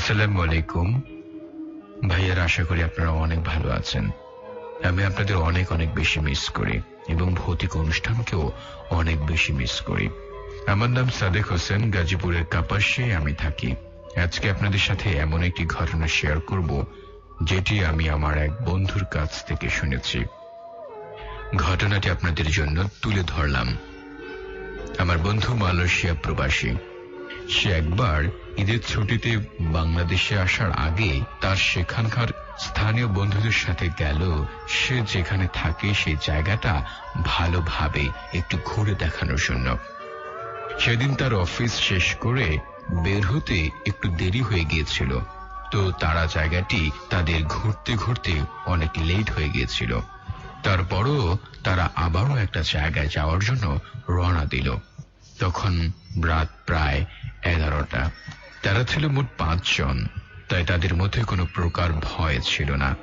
আসসালামু আলাইকুম ভাইয়ার, আশা করি আপনারা অনেক ভালো আছেন। আমি আপনাদের অনেক অনেক বেশি মিস করি এবং ভৌতিক অনুষ্ঠানকেও অনেক বেশি মিস করি। আমার নাম সাদেক হোসেন, গাজীপুরের কাপাসে আমি থাকি। আজকে আপনাদের সাথে এমন একটি ঘটনা শেয়ার করব, যেটি আমি আমার এক বন্ধুর কাছ থেকে শুনেছি। ঘটনাটি আপনাদের জন্য তুলে ধরলাম। আমার বন্ধু মালয়েশিয়া প্রবাসী। সে একবার ঈদের ছুটিতে বাংলাদেশে আসার আগে তার সেখানকার স্থানীয় বন্ধুদের সাথে গেল। সে যেখানে থাকে সেই জায়গাটা ভালোভাবে একটু ঘুরে দেখানোর জন্য। সেদিন তার অফিস শেষ করে বের হতে একটু দেরি হয়ে গিয়েছিল। তো তারা জায়গাটি তাদের ঘুরতে ঘুরতে অনেক লেট হয়ে গিয়েছিল। তারপরও তারা আবারও একটা জায়গায় যাওয়ার জন্য রওনা দিল। তখন রাত প্রায় এগারোটা। তারা ছিল মোট পাঁচজন, তাই তাদের মধ্যে কোনো প্রকার ভয় ছিল না।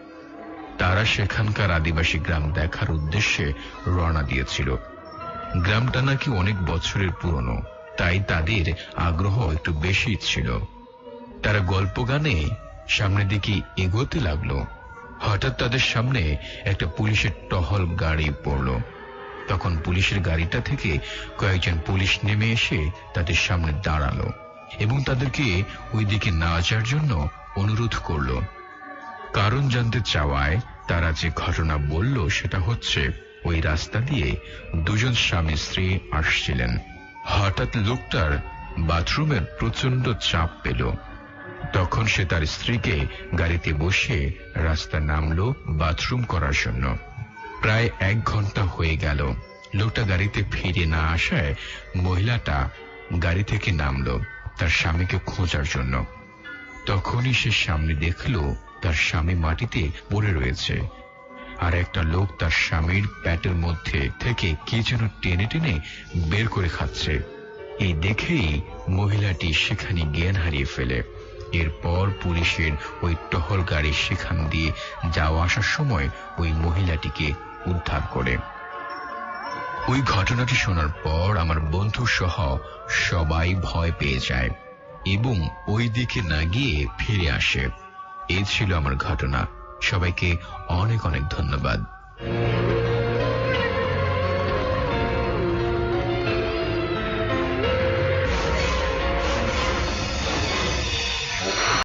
তারা সেখানকার আদিবাসী গ্রাম দেখার উদ্দেশ্যে রওনা দিয়েছিল। গ্রামটা নাকি অনেক বছরের পুরনো, তাই তাদের আগ্রহ একটু বেশি ছিল। তারা গল্প গানে সামনের দিকে এগোতে লাগল। হঠাৎ তাদের সামনে একটা পুলিশের টহল গাড়ি পড়ল। তখন পুলিশের গাড়িটা থেকে কয়েকজন পুলিশ নেমে এসে তাদের সামনে দাঁড়াল এবং তাদেরকে ওই দিকে না যাওয়ার জন্য অনুরোধ করল। কারণ জানতে চাওয়ায় তারা যে ঘটনা বলল সেটা হচ্ছে, ওই রাস্তা দিয়ে দুজন স্বামী স্ত্রী আসছিলেন। হঠাৎ লোকটার বাথরুমের প্রচণ্ড চাপ পেল। তখন সে তার স্ত্রীকে গাড়িতে বসে রাস্তা নামলো বাথরুম করার জন্য। প্রায় এক ঘণ্টা হয়ে গেল। লোকটা গাড়িতে ফিরে না আসায় মহিলাটা গাড়ি থেকে নামলো তার স্বামীকে খোঁজার জন্য। তখনই সে সামনে দেখল তার স্বামী মাটিতে পড়ে রয়েছে আর একটা লোক তার স্বামীর প্যাটের মধ্যে থেকে কি যেন টেনে টেনে বের করে খাচ্ছে। এই দেখেই মহিলাটি সেখানে জ্ঞান হারিয়ে ফেলে। এরপর পুলিশের ওই টহল গাড়ি সেখান দিয়ে যাওয়া আসার সময় ওই মহিলাটিকে উদ্ধার করে। ওই ঘটনাটি শোনার পর আমার বন্ধু সহ সবাই ভয় পেয়ে যায় এবং ওই দিকে না গিয়ে ফিরে আসে। এ ছিল আমার ঘটনা। সবাইকে অনেক অনেক ধন্যবাদ।